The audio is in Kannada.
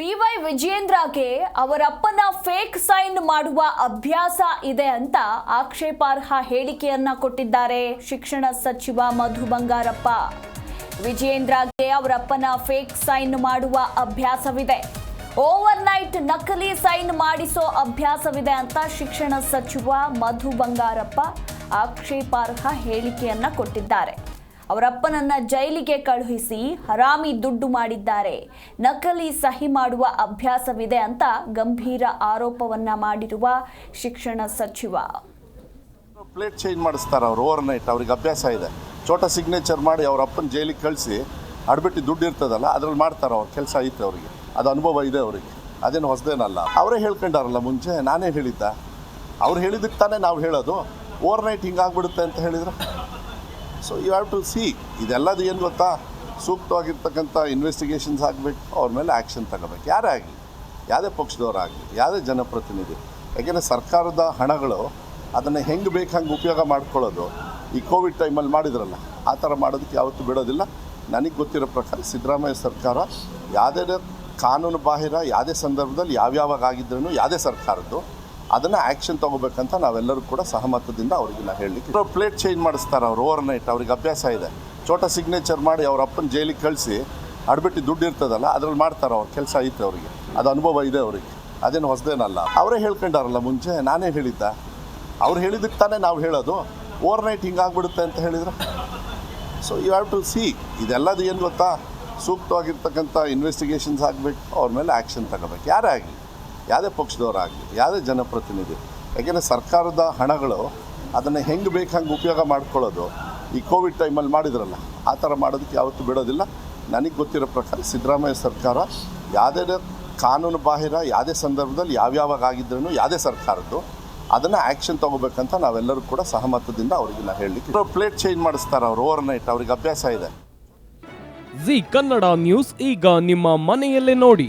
ಬಿವೈ ವಿಜಯೇಂದ್ರಗೆ ಅವರಪ್ಪನ ಫೇಕ್ ಸೈನ್ ಮಾಡುವ ಅಭ್ಯಾಸ ಇದೆ ಅಂತ ಆಕ್ಷೇಪಾರ್ಹ ಹೇಳಿಕೆಯನ್ನ ಕೊಟ್ಟಿದ್ದಾರೆ ಶಿಕ್ಷಣ ಸಚಿವ ಮಧು ಬಂಗಾರಪ್ಪ. ವಿಜಯೇಂದ್ರಗೆ ಅವರಪ್ಪನ ಫೇಕ್ ಸೈನ್ ಮಾಡುವ ಅಭ್ಯಾಸವಿದೆ. ಓವರ್ ನೈಟ್ ನಕಲಿ ಸೈನ್ ಮಾಡಿಸೋ ಅಭ್ಯಾಸವಿದೆ ಅಂತ ಶಿಕ್ಷಣ ಸಚಿವ ಮಧು ಬಂಗಾರಪ್ಪ ಆಕ್ಷೇಪಾರ್ಹ ಹೇಳಿಕೆಯನ್ನ ಕೊಟ್ಟಿದ್ದಾರೆ. ಅವರಪ್ಪನನ್ನ ಜೈಲಿಗೆ ಕಳುಹಿಸಿ ಹರಾಮಿ ದುಡ್ಡು ಮಾಡಿದ್ದಾರೆ. ನಕಲಿ ಸಹಿ ಮಾಡುವ ಅಭ್ಯಾಸವಿದೆ ಅಂತ ಗಂಭೀರ ಆರೋಪವನ್ನ ಮಾಡಿರುವ ಶಿಕ್ಷಣ ಸಚಿವ. ಪ್ಲೇಟ್ ಚೇಂಜ್ ಮಾಡಿಸ್ತಾರೆ ಅವ್ರು ಓವರ್ ನೈಟ್ ಅವ್ರಿಗೆ ಅಭ್ಯಾಸ ಇದೆ. ಚೋಟ ಸಿಗ್ನೇಚರ್ ಮಾಡಿ ಅವ್ರ ಅಪ್ಪನ ಜೈಲಿಗೆ ಕಳಿಸಿ, ಅಡ್ಬಿಟ್ಟು ದುಡ್ಡು ಇರ್ತದಲ್ಲ, ಅದ್ರಲ್ಲಿ ಮಾಡ್ತಾರೆ ಅವ್ರ, ಕೆಲಸ ಐತೆ ಅವರಿಗೆ. ಅದು ಅನುಭವ ಇದೆ ಅವರಿಗೆ. ಅದೇನು ಹೊಸದೇನಲ್ಲ. ಅವರೇ ಹೇಳ್ಕೊಂಡಾರಲ್ಲ ಮುಂಚೆ, ನಾನೇ ಹೇಳಿದ್ದ. ಅವ್ರು ಹೇಳಿದಕ್ಕೆ ತಾನೇ ನಾವು ಹೇಳೋದು. ಓವರ್ ನೈಟ್ ಹಿಂಗಾಗ್ಬಿಡುತ್ತೆ ಅಂತ ಹೇಳಿದ್ರೆ. So you have to see ಇದೆಲ್ಲದು ಏನು ಗೊತ್ತಾ? ಸೂಕ್ತವಾಗಿರ್ತಕ್ಕಂಥ ಇನ್ವೆಸ್ಟಿಗೇಷನ್ಸ್ ಆಗಬೇಕು, ಅವ್ರ ಮೇಲೆ ಆ್ಯಕ್ಷನ್ ತಗೋಬೇಕು. ಯಾರೇ ಆಗಲಿ ಯಾವುದೇ ಪಕ್ಷದವರಾಗಲಿ ಯಾವುದೇ ಜನಪ್ರತಿನಿಧಿ. ಯಾಕೆಂದರೆ ಸರ್ಕಾರದ ಹಣಗಳು, ಅದನ್ನು ಹೆಂಗೆ ಬೇಕು ಹಂಗೆ ಉಪಯೋಗ ಮಾಡ್ಕೊಳ್ಳೋದು, ಈ ಕೋವಿಡ್ ಟೈಮಲ್ಲಿ ಮಾಡಿದ್ರಲ್ಲ, ಆ ಥರ ಮಾಡೋದಕ್ಕೆ ಯಾವತ್ತೂ ಬಿಡೋದಿಲ್ಲ. ನನಗೆ ಗೊತ್ತಿರೋ ಪ್ರಕಾರ ಸಿದ್ದರಾಮಯ್ಯ ಸರ್ಕಾರ ಯಾವುದೇ ಕಾನೂನು ಬಾಹಿರ, ಯಾವುದೇ ಸಂದರ್ಭದಲ್ಲಿ ಯಾವ್ಯಾವಾಗ ಆಗಿದ್ರೂ ಯಾವುದೇ ಸರ್ಕಾರದ್ದು ಅದನ್ನು ಆ್ಯಕ್ಷನ್ ತಗೋಬೇಕಂತ ನಾವೆಲ್ಲರೂ ಕೂಡ ಸಹಮತದಿಂದ ಅವ್ರಿಗೆ ನಾ ಹೇಳಲಿಕ್ಕೆ ಪ್ಲೇಟ್ ಚೇಂಜ್ ಮಾಡಿಸ್ತಾರೆ ಅವ್ರು ಓವರ್ ನೈಟ್ ಅವ್ರಿಗೆ ಅಭ್ಯಾಸ ಇದೆ. ಚೋಟ ಸಿಗ್ನೇಚರ್ ಮಾಡಿ ಅವ್ರ ಅಪ್ಪನ ಜೈಲಿಗೆ ಕಳಿಸಿ ಅಡ್ಬಿಟ್ಟು ದುಡ್ಡು ಇರ್ತದಲ್ಲ, ಅದ್ರಲ್ಲಿ ಮಾಡ್ತಾರೆ ಅವ್ರ, ಕೆಲಸ ಐತೆ ಅವರಿಗೆ. ಅದು ಅನುಭವ ಇದೆ ಅವರಿಗೆ. ಅದೇನು ಹೊಸದೇನಲ್ಲ. ಅವರೇ ಹೇಳ್ಕೊಂಡಾರಲ್ಲ ಮುಂಚೆ, ನಾನೇ ಹೇಳಿದ್ದ. ಅವ್ರು ಹೇಳಿದಕ್ಕೆ ತಾನೇ ನಾವು ಹೇಳೋದು. ಓವರ್ ನೈಟ್ ಹಿಂಗಾಗ್ಬಿಡುತ್ತೆ ಅಂತ ಹೇಳಿದ್ರೆ? So you have to see ಇದೆಲ್ಲದು ಏನು ಗೊತ್ತಾ? ಸೂಕ್ತವಾಗಿರ್ತಕ್ಕಂಥ ಇನ್ವೆಸ್ಟಿಗೇಷನ್ಸ್ ಆಗಬೇಕು, ಅವ್ರ ಮೇಲೆ ಆ್ಯಕ್ಷನ್ ತಗೋಬೇಕು. ಯಾರೇ ಆಗಲಿ. ಯಾವುದೇ ಪಕ್ಷದವರಾಗಲಿ, ಯಾವುದೇ ಜನಪ್ರತಿನಿಧಿ, ಯಾಕೆಂದರೆ ಸರ್ಕಾರದ ಹಣಗಳು ಅದನ್ನು ಹೆಂಗೆ ಬೇಕು ಹಂಗೆ ಉಪಯೋಗ ಮಾಡ್ಕೊಳ್ಳೋದು, ಈ ಕೋವಿಡ್ ಟೈಮಲ್ಲಿ ಮಾಡಿದ್ರಲ್ಲ, ಆ ಥರ ಮಾಡೋದಕ್ಕೆ ಯಾವತ್ತೂ ಬಿಡೋದಿಲ್ಲ. ನನಗೆ ಗೊತ್ತಿರೋ ಪ್ರಕಾರ ಸಿದ್ದರಾಮಯ್ಯ ಸರ್ಕಾರ ಯಾವುದೇ ಕಾನೂನು ಬಾಹಿರ, ಯಾವುದೇ ಸಂದರ್ಭದಲ್ಲಿ ಯಾವ್ಯಾವಾಗ ಆಗಿದ್ರೂ ಯಾವುದೇ ಸರ್ಕಾರದ್ದು ಅದನ್ನು ಆ್ಯಕ್ಷನ್ ತೊಗೋಬೇಕಂತ ನಾವೆಲ್ಲರೂ ಕೂಡ ಸಹಮತದಿಂದ ಅವ್ರಿಗೆ ನಾ ಹೇಳಲಿಕ್ಕೆ ಪ್ಲೇಟ್ ಚೇಂಜ್ ಮಾಡಿಸ್ತಾರೆ ಅವ್ರು ಓವರ್ ನೈಟ್, ಅವ್ರಿಗೆ ಅಭ್ಯಾಸ ಇದೆ. ಜಿ ಕನ್ನಡ ನ್ಯೂಸ್, ಈಗ ನಿಮ್ಮ ಮನೆಯಲ್ಲೇ ನೋಡಿ.